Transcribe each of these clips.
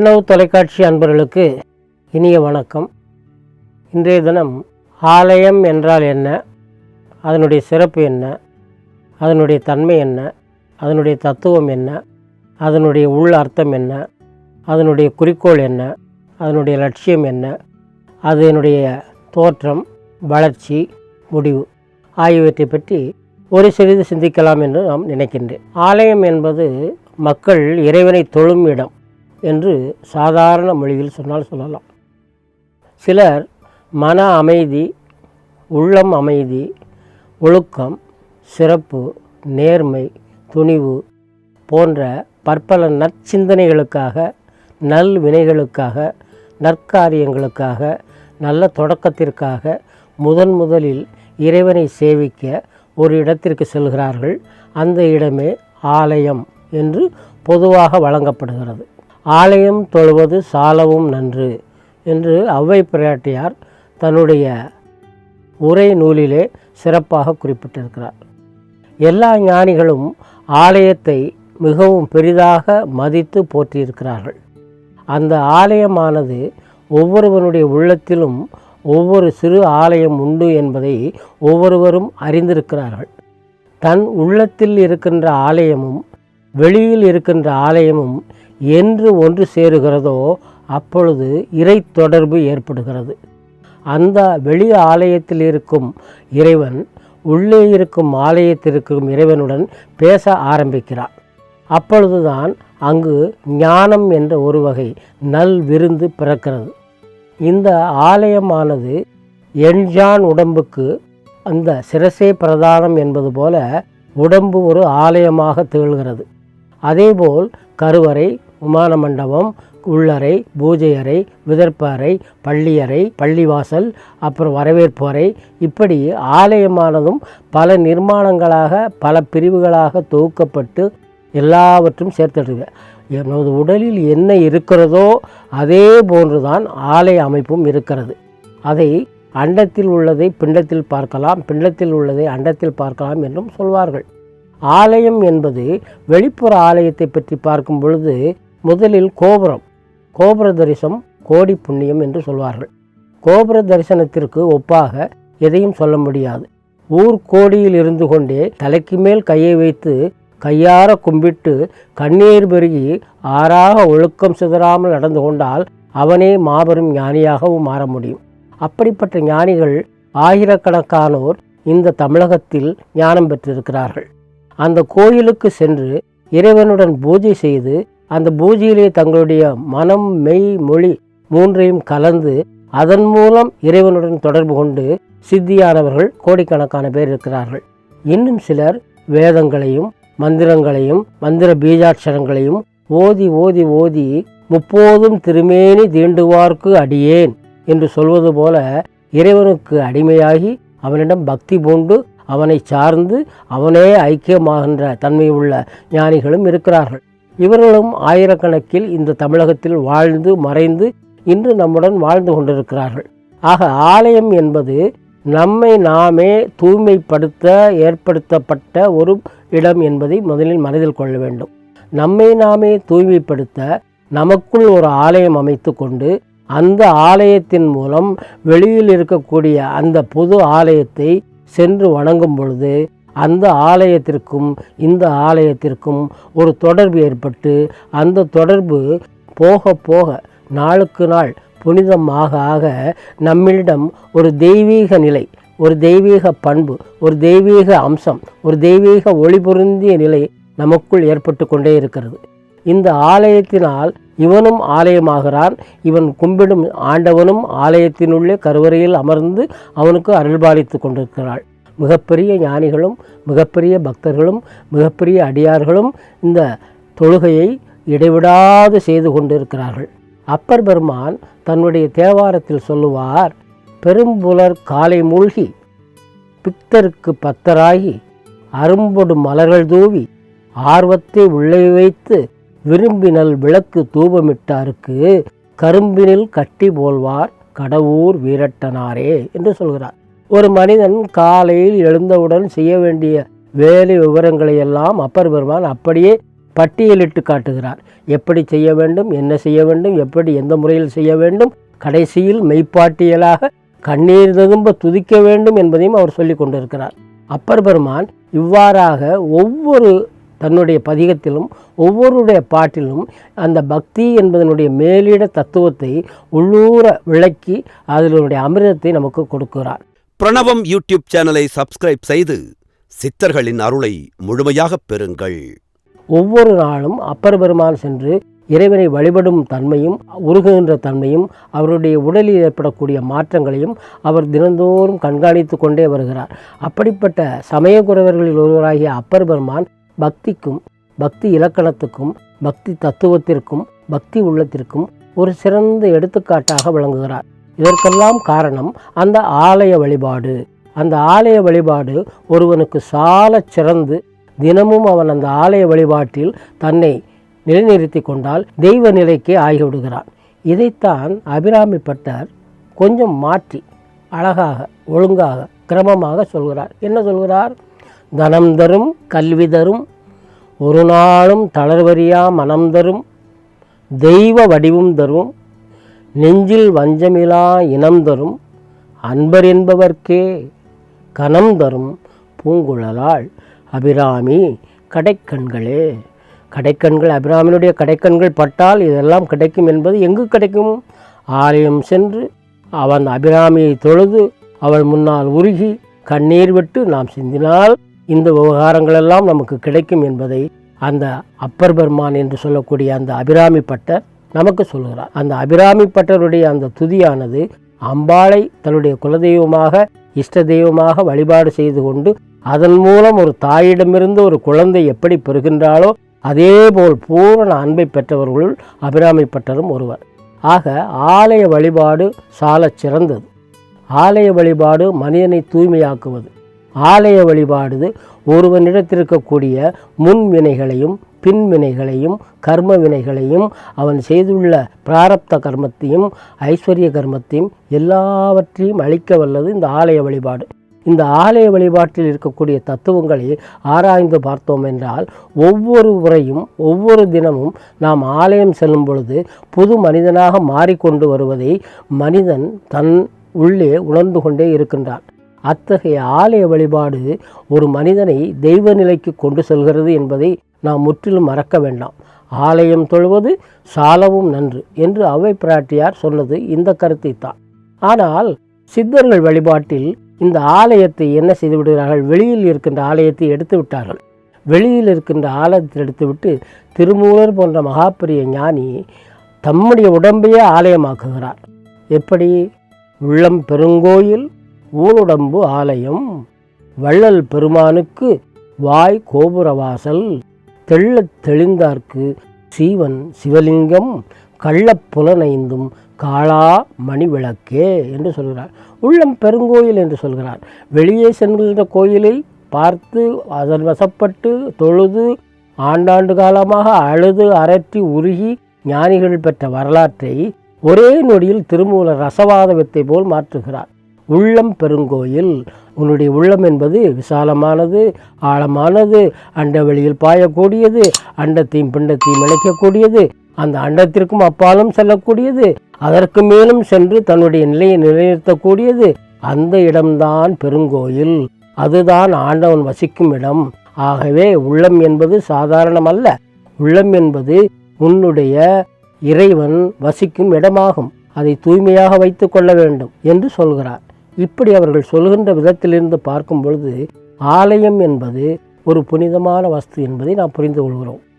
பிரணவ் தொலைக்காட்சி அன்பர்களுக்கு இனிய வணக்கம். இன்றைய தினம் ஆலயம் என்றால் என்ன? அதனுடைய சிறப்பு என்ன? அதனுடைய தன்மை என்ன? அதனுடைய தத்துவம் என்ன? அதனுடைய உள் அர்த்தம் என்ன? அதனுடைய குறிக்கோள் என்ன? அதனுடைய லட்சியம் என்ன? அதனுடைய தோற்றம் வளர்ச்சி முடிவு ஆகியவற்றை பற்றி ஒரு சிறிது சிந்திக்கலாம் என்று நாம் நினைக்கின்றேன். ஆலயம் என்பது மக்கள் இறைவனை தொழும் இடம். என்று சாதாரண மொழியில் சொன்னால் சொல்லலாம். சிலர் மன அமைதி உள்ளம் அமைதி ஒழுக்கம் சிறப்பு நேர்மை துணிவு போன்ற பற்பல நற்சிந்தனைகளுக்காக நல் வினைகளுக்காக நற்காரியங்களுக்காக நல்ல தொடக்கத்திற்காக முதன் முதலில் இறைவனை சேவிக்க ஒரு இடத்திற்கு செல்கிறார்கள். அந்த இடமே ஆலயம் என்று பொதுவாக வழங்கப்படுகிறது. ஆலயம் தொழுவது சாலவும் நன்று என்று அவ்வை பிராட்டியார் தன்னுடைய உரை நூலிலே சிறப்பாக குறிப்பிட்டிருக்கிறார். எல்லா ஞானிகளும் ஆலயத்தை மிகவும் பெரிதாக மதித்து போற்றியிருக்கிறார்கள். அந்த ஆலயமானது ஒவ்வொருவனுடைய உள்ளத்திலும் ஒவ்வொரு சிறு ஆலயம் உண்டு என்பதை ஒவ்வொருவரும் அறிந்திருக்கிறார்கள். தன் உள்ளத்தில் இருக்கின்ற ஆலயமும் வெளியில் இருக்கின்ற ஆலயமும் என்று ஒன்று சேருகிறதோ அப்பொழுது இறை தொடர்பு ஏற்படுகிறது. அந்த வெளி ஆலயத்தில் இருக்கும் இறைவன் உள்ளே இருக்கும் ஆலயத்திற்கும் இறைவனுடன் பேச ஆரம்பிக்கிறான் அப்பொழுதுதான் அங்கு ஞானம் என்ற ஒரு வகை நல் விருந்து பிறக்கிறது. இந்த ஆலயமானது எண்ஜான் உடம்புக்கு அந்த சிரசே பிரதானம் என்பது போல உடம்பு ஒரு ஆலயமாக திகழ்கிறது. அதேபோல் கருவறை விமான மண்டபம் உள்ளறை பூஜை அறை விதர்ப்ப அறை பள்ளியறை பள்ளிவாசல் அப்புறம் வரவேற்பு அறை இப்படி ஆலயமானதும் பல நிர்மாணங்களாக பல பிரிவுகளாக தொகுக்கப்பட்டு எல்லாவற்றும் சேர்த்துடுது நமது உடலில் என்ன இருக்கிறதோ அதே போன்றுதான் ஆலய அமைப்பும் இருக்கிறது. அதை அண்டத்தில் உள்ளதை பிண்டத்தில் பார்க்கலாம் பிண்டத்தில் உள்ளதை அண்டத்தில் பார்க்கலாம் என்றும் சொல்வார்கள். ஆலயம் என்பது வெளிப்புற ஆலயத்தை பற்றி பார்க்கும் பொழுது முதலில் கோபுரம் கோபுர தரிசனம் கோடி புண்ணியம் என்று சொல்வார்கள். கோபுர தரிசனத்திற்கு ஒப்பாக எதையும் சொல்ல முடியாது. ஊர் கோடியில் இருந்து கொண்டே தலைக்கு மேல் கையை வைத்து கையார கும்பிட்டு கண்ணீர் பெருகி ஆறாக ஒழுக்கம் சிதறாமல் நடந்து கொண்டால் அவனே மாபெரும் ஞானியாகவும் மாற முடியும். அப்படிப்பட்ட ஞானிகள் ஆயிரக்கணக்கானோர் இந்த தமிழகத்தில் ஞானம் பெற்றிருக்கிறார்கள். அந்த கோயிலுக்கு சென்று இறைவனுடன் பூஜை செய்து அந்த பூஜையிலே தங்களுடைய மனம் மெய் மொழி மூன்றையும் கலந்து அதன் மூலம் இறைவனுடன் தொடர்பு கொண்டு சித்தியானவர்கள் கோடிக்கணக்கான பேர் இருக்கிறார்கள். இன்னும் சிலர் வேதங்களையும் மந்திரங்களையும் மந்திர பீஜாட்சரங்களையும் ஓதி ஓதி ஓதி முப்போதும் திருமேனி தீண்டுவார்க்கு அடியேன் என்று சொல்வது போல இறைவனுக்கு அடிமையாகி அவனிடம் பக்தி பூண்டு அவனை சார்ந்து அவனே ஐக்கியமாகின்ற தன்மை உள்ள ஞானிகளும் இருக்கிறார்கள். இவர்களும் ஆயிரக்கணக்கில் இந்த தமிழகத்தில் வாழ்ந்து மறைந்து இன்று நம்முடன் வாழ்ந்து கொண்டிருக்கிறார்கள். ஆக ஆலயம் என்பது நம்மை நாமே தூய்மைப்படுத்த ஏற்படுத்தப்பட்ட ஒரு இடம் என்பதை முதலில் மனதில் கொள்ள வேண்டும். நம்மை நாமே தூய்மைப்படுத்த நமக்குள் ஒரு ஆலயம் அமைத்து கொண்டு அந்த ஆலயத்தின் மூலம் வெளியில் இருக்கக்கூடிய அந்த பொது ஆலயத்தை சென்று வணங்கும் பொழுது அந்த ஆலயத்திற்கும் இந்த ஆலயத்திற்கும் ஒரு தொடர்பு ஏற்பட்டு அந்த தொடர்பு போக போக நாளுக்கு நாள் புனிதமாக ஆக நம்மிடம் ஒரு தெய்வீக நிலை ஒரு தெய்வீக பண்பு ஒரு தெய்வீக அம்சம் ஒரு தெய்வீக ஒளிபொருந்திய நிலை நமக்குள் ஏற்பட்டு கொண்டே இருக்கிறது. இந்த ஆலயத்தினால் இவனும் ஆலயமாகிறான் இவன் கும்பிடும் ஆண்டவனும் ஆலயத்தினுள்ளே கருவறையில் அமர்ந்து அவனுக்கு அருள்பாலித்து கொண்டிருக்கிறாள். மிகப்பெரிய ஞானிகளும் மிகப்பெரிய பக்தர்களும் மிகப்பெரிய அடியார்களும் இந்த தொழுகையை இடைவிடாது செய்து கொண்டிருக்கிறார்கள். அப்பர் பெருமான் தன்னுடைய தேவாரத்தில் சொல்லுவார் பெரும்புலர் காலை மூழ்கி பித்தருக்கு பத்தராகி அரும்பொடு மலர்கள் தூவி ஆர்வத்தை உள்ளே வைத்து விரும்பினல் விளக்கு தூபமிட்டாருக்கு கரும்பினில் கட்டி போல்வார் கடவுர் வீரட்டனாரே என்று சொல்கிறார். ஒரு மனிதன் காலையில் எழுந்தவுடன் செய்ய வேண்டிய வேலை விவரங்களை எல்லாம் அப்பர் பெருமான் அப்படியே பட்டியலிட்டு காட்டுகிறார். எப்படி செய்ய வேண்டும் என்ன செய்ய வேண்டும் எப்படி எந்த முறையில் செய்ய வேண்டும் கடைசியில் மெய்ப்பாட்டியலாக கண்ணீர் ததும்ப துதிக்க வேண்டும் என்பதையும் அவர் சொல்லி கொண்டிருக்கிறார். அப்பர் பெருமான் இவ்வாறாக ஒவ்வொரு தன்னுடைய பதிகத்திலும் ஒவ்வொருடைய பாட்டிலும் அந்த பக்தி என்பதனுடைய மேலிட தத்துவத்தை உள்ளூர விளக்கி அதனுடைய அமிர்தத்தை நமக்கு கொடுக்கிறார். பிரணவம் யூடியூப் சேனலை சப்ஸ்கிரைப் செய்து சித்தர்களின் அருளை முழுமையாகப் பெறுங்கள். ஒவ்வொரு நாளும் அப்பர் பெருமான் சென்று இறைவனை வழிபடும் தன்மையும் உருகுகின்ற தன்மையும் அவருடைய உடலில் ஏற்படக்கூடிய மாற்றங்களையும் அவர் தினந்தோறும் கண்காணித்து கொண்டே வருகிறார். அப்படிப்பட்ட சமயக்குறவர்களில் ஒருவராகிய அப்பர் பெருமான் பக்திக்கும் பக்தி இலக்கணத்துக்கும் பக்தி தத்துவத்திற்கும் பக்தி உள்ளத்திற்கும் ஒரு சிறந்த எடுத்துக்காட்டாக விளங்குகிறார். இதற்கெல்லாம் காரணம் அந்த ஆலய வழிபாடு. அந்த ஆலய வழிபாடு ஒருவனுக்கு சால சிறந்து தினமும் அவன் அந்த ஆலய வழிபாட்டில் தன்னை நிலைநிறுத்தி கொண்டால் தெய்வ நிலைக்கே ஆகிவிடுகிறான். இதைத்தான் அபிராமி பட்டர் கொஞ்சம் மாற்றி அழகாக ஒழுங்காக கிரமமாக சொல்கிறார். என்ன சொல்கிறார்? தனம் தரும் கல்வி தரும் ஒரு நாளும் தளர்வறியா மனம் தரும் தெய்வ வடிவும் தரும் நெஞ்சில் வஞ்சமிலா இனம் தரும் அன்பர் என்பவர்க்கே கனம் தரும் பூங்குழலாள் அபிராமி கடைக்கண்களே. கடைக்கண்கள் அபிராமினுடைய கடைக்கண்கள் பட்டால் இதெல்லாம் கிடைக்கும் என்பது எங்கு கிடைக்கும்? ஆலயம் சென்று அவன் அபிராமியை தொழுது அவள் முன்னால் உருகி கண்ணீர் விட்டு நாம் சிந்தினால் இந்த விவகாரங்களெல்லாம் நமக்கு கிடைக்கும் என்பதை அந்த அப்பர் பெருமான் என்று சொல்லக்கூடிய அந்த அபிராமி பட்டர் நமக்கு சொல்கிறார். அந்த அபிராமிப்பட்டருடைய அந்த துதியானது அம்பாளை தன்னுடைய குலதெய்வமாக இஷ்ட தெய்வமாக வழிபாடு செய்து கொண்டு அதன் மூலம் ஒரு தாயிடமிருந்து ஒரு குழந்தை எப்படி பெறுகின்றாளோ அதேபோல் பூரண அன்பை பெற்றவர்களுள் அபிராமிப்பட்டரும் ஒருவர். ஆக ஆலய வழிபாடு சால சிறந்தது. ஆலய வழிபாடு மனிதனை தூய்மையாக்குவது. ஆலய வழிபாடு ஒருவனிடத்திருக்கக்கூடிய முன் பின்வினைகளையும் பின் வினைகளையும் கர்ம வினைகளையும் அவன் செய்துள்ள பிராரப்த கர்மத்தையும் ஐஸ்வர்ய கர்மத்தையும் எல்லாவற்றையும் அழிக்க வல்லது இந்த ஆலய வழிபாடு. இந்த ஆலய வழிபாட்டில் இருக்கக்கூடிய தத்துவங்களை ஆராய்ந்து பார்த்தோம் என்றால் ஒவ்வொரு முறையும் ஒவ்வொரு தினமும் நாம் ஆலயம் செல்லும் பொழுது புது மனிதனாக மாறிக்கொண்டு வருவதை மனிதன் தன் உள்ளே உணர்ந்து கொண்டே இருக்கின்றான். அத்தகைய ஆலய வழிபாடு ஒரு மனிதனை தெய்வ நிலைக்கு கொண்டு செல்கிறது என்பதை நாம் முற்றிலும் மறக்க வேண்டாம். ஆலயம் தொழுவது சாலவும் நன்று என்று அவை பிராட்டியார் சொன்னது இந்த கருத்தை தான் ஆனால் சித்தர்கள் வழிபாட்டில் இந்த ஆலயத்தை என்ன செய்து விடுகிறார்கள் வெளியில் இருக்கின்ற ஆலயத்தை எடுத்து விட்டார்கள். வெளியில் இருக்கின்ற ஆலயத்தை எடுத்துவிட்டு திருமூலர் போன்ற மகாபிரிய ஞானி தம்முடைய உடம்பையே ஆலயமாக்குகிறார். எப்படி? உள்ளம் பெருங்கோயில் ஊனுடம்பு ஆலயம் வள்ளல் பெருமானுக்கு வாய் கோபுரவாசல் தெள்ளத் தெளிந்தார்க்கு சீவன் சிவலிங்கம் கள்ளப்புலனைந்தும் காளா மணி விளக்கே என்று சொல்கிறார். உள்ளம் பெருங்கோயில் என்று சொல்கிறார். வெளியே சென்கின்ற கோயிலை பார்த்து அதன் வசப்பட்டு தொழுது ஆண்டாண்டு காலமாக அழுது அரற்றி உருகி ஞானிகள் பெற்ற வரலாற்றை ஒரே நொடியில் திருமூலர் ரசவாத வித்தை போல் மாற்றுகிறார். உள்ளம் பெருங்கோயில் உன்னுடைய உள்ளம் என்பது விசாலமானது ஆழமானது அண்ட வெளியில் பாயக்கூடியது அண்டத்தையும் பிண்டத்தையும் இணைக்கக்கூடியது அந்த அண்டத்திற்கும் அப்பாலும் செல்லக்கூடியது அதற்கு மேலும் சென்று தன்னுடைய நிலையை நிலைநிறுத்தக்கூடியது அந்த இடம்தான் பெருங்கோயில். அதுதான் ஆண்டவன் வசிக்கும் இடம். ஆகவே உள்ளம் என்பது சாதாரணமல்ல. உள்ளம் என்பது உன்னுடைய இறைவன் வசிக்கும் இடமாகும். அதை தூய்மையாக வைத்துக் கொள்ள வேண்டும் என்று சொல்கிறார். இப்படி அவர்கள் சொல்கின்ற விதத்திலிருந்து பார்க்கும் பொழுது ஆலயம் என்பது ஒரு புனிதமான வஸ்து என்பதை நாம் புரிந்து கொள்கிறோம்.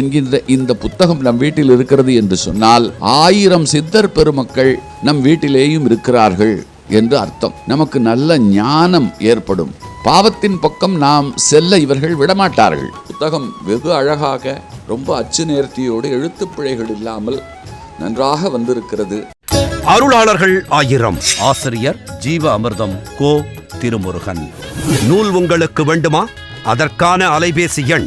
என்கின்ற இந்த புத்தகம் நம் வீட்டில் இருக்கிறது என்று சொன்னால் ஆயிரம் சித்தர் பெருமக்கள் நம் வீட்டிலேயும் இருக்கிறார்கள் என்று அர்த்தம். நமக்கு நல்ல ஞானம் ஏற்படும். பாவத்தின் பக்கம் நாம் செல்ல இவர்கள் விடமாட்டார்கள். புத்தகம் வெகு அழகாக ரொம்ப அச்சு நேர்த்தியோடு எழுத்து பிழைகள் இல்லாமல் நன்றாக வந்திருக்கிறது. அருளாளர்கள் ஆயிரம். ஆசிரியர் ஜீவ அமிர்தம் கோ திருமுருகன். நூல் உங்களுக்கு வேண்டுமா? அதற்கான அலைபேசி எண்